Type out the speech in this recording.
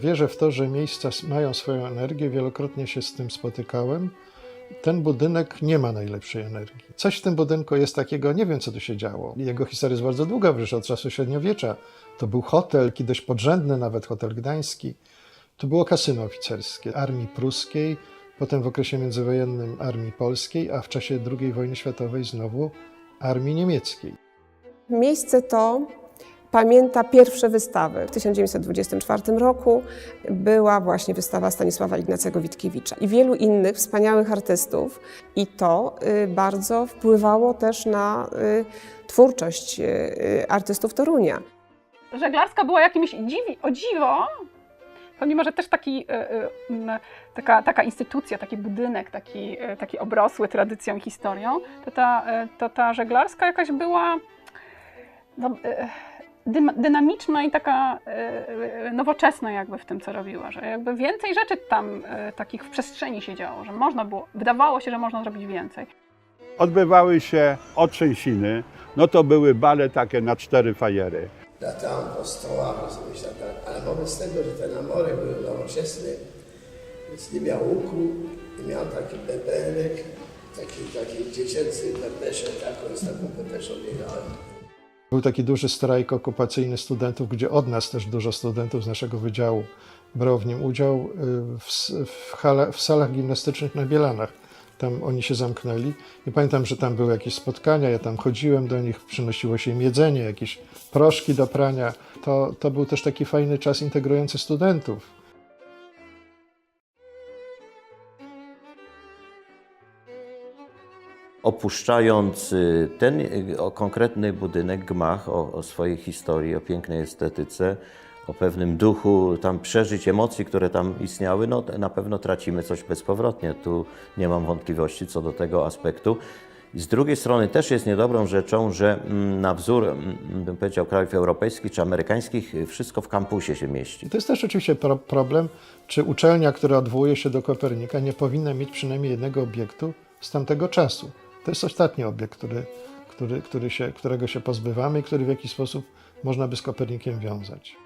Wierzę w to, że miejsca mają swoją energię, wielokrotnie się z tym spotykałem. Ten budynek nie ma najlepszej energii. Coś w tym budynku jest takiego, nie wiem co tu się działo. Jego historia jest bardzo długa, przecież od czasu średniowiecza. To był hotel, kiedyś podrzędny, nawet hotel gdański. To było kasyno oficerskie armii pruskiej, potem w okresie międzywojennym armii polskiej, a w czasie II wojny światowej znowu armii niemieckiej. Miejsce to pamięta pierwsze wystawy. W 1924 roku była właśnie wystawa Stanisława Ignacego Witkiewicza i wielu innych wspaniałych artystów i to y, bardzo wpływało też na y, twórczość y, artystów Torunia. żeglarska była jakimś dziwi, o dziwo, pomimo, że też taki, e, e, m, taka, taka instytucja, taki budynek, taki, taki obrosły tradycją i historią, to ta, to ta żeglarska jakaś była no, dynamiczna i taka e, e, nowoczesna jakby w tym, co robiła, że jakby więcej rzeczy tam e, takich w przestrzeni się działo, że można było, wydawało się, że można zrobić więcej. odbywały się otrzęsiny, no to były bale takie na cztery fajery. latałem po stołach, rozumiesz, tak, tak. ale wobec tego, że te namory były nowoczesne, więc nie miał łuku, nie miał taki beberek, taki, taki dziecięcy pepeszek, taką z taką pepeszą biegałem. Był taki duży strajk okupacyjny studentów, gdzie od nas też dużo studentów z naszego wydziału brało w nim udział y, w, w, hale, w salach gimnastycznych na Bielanach. Tam oni się zamknęli i pamiętam, że tam były jakieś spotkania, ja tam chodziłem do nich, przynosiło się im jedzenie, jakieś proszki do prania. To, to był też taki fajny czas integrujący studentów. Opuszczając ten o konkretny budynek, gmach o, o swojej historii, o pięknej estetyce, o pewnym duchu tam przeżyć, emocji, które tam istniały, no na pewno tracimy coś bezpowrotnie. Tu nie mam wątpliwości co do tego aspektu. Z drugiej strony też jest niedobrą rzeczą, że mm, na wzór, mm, bym powiedział, krajów europejskich czy amerykańskich, y, wszystko w kampusie się mieści. To jest też oczywiście pro problem, czy uczelnia, która odwołuje się do Kopernika, nie powinna mieć przynajmniej jednego obiektu z tamtego czasu. To jest ostatni obiekt, który, który, który się, którego się pozbywamy i który w jakiś sposób można by z Kopernikiem wiązać.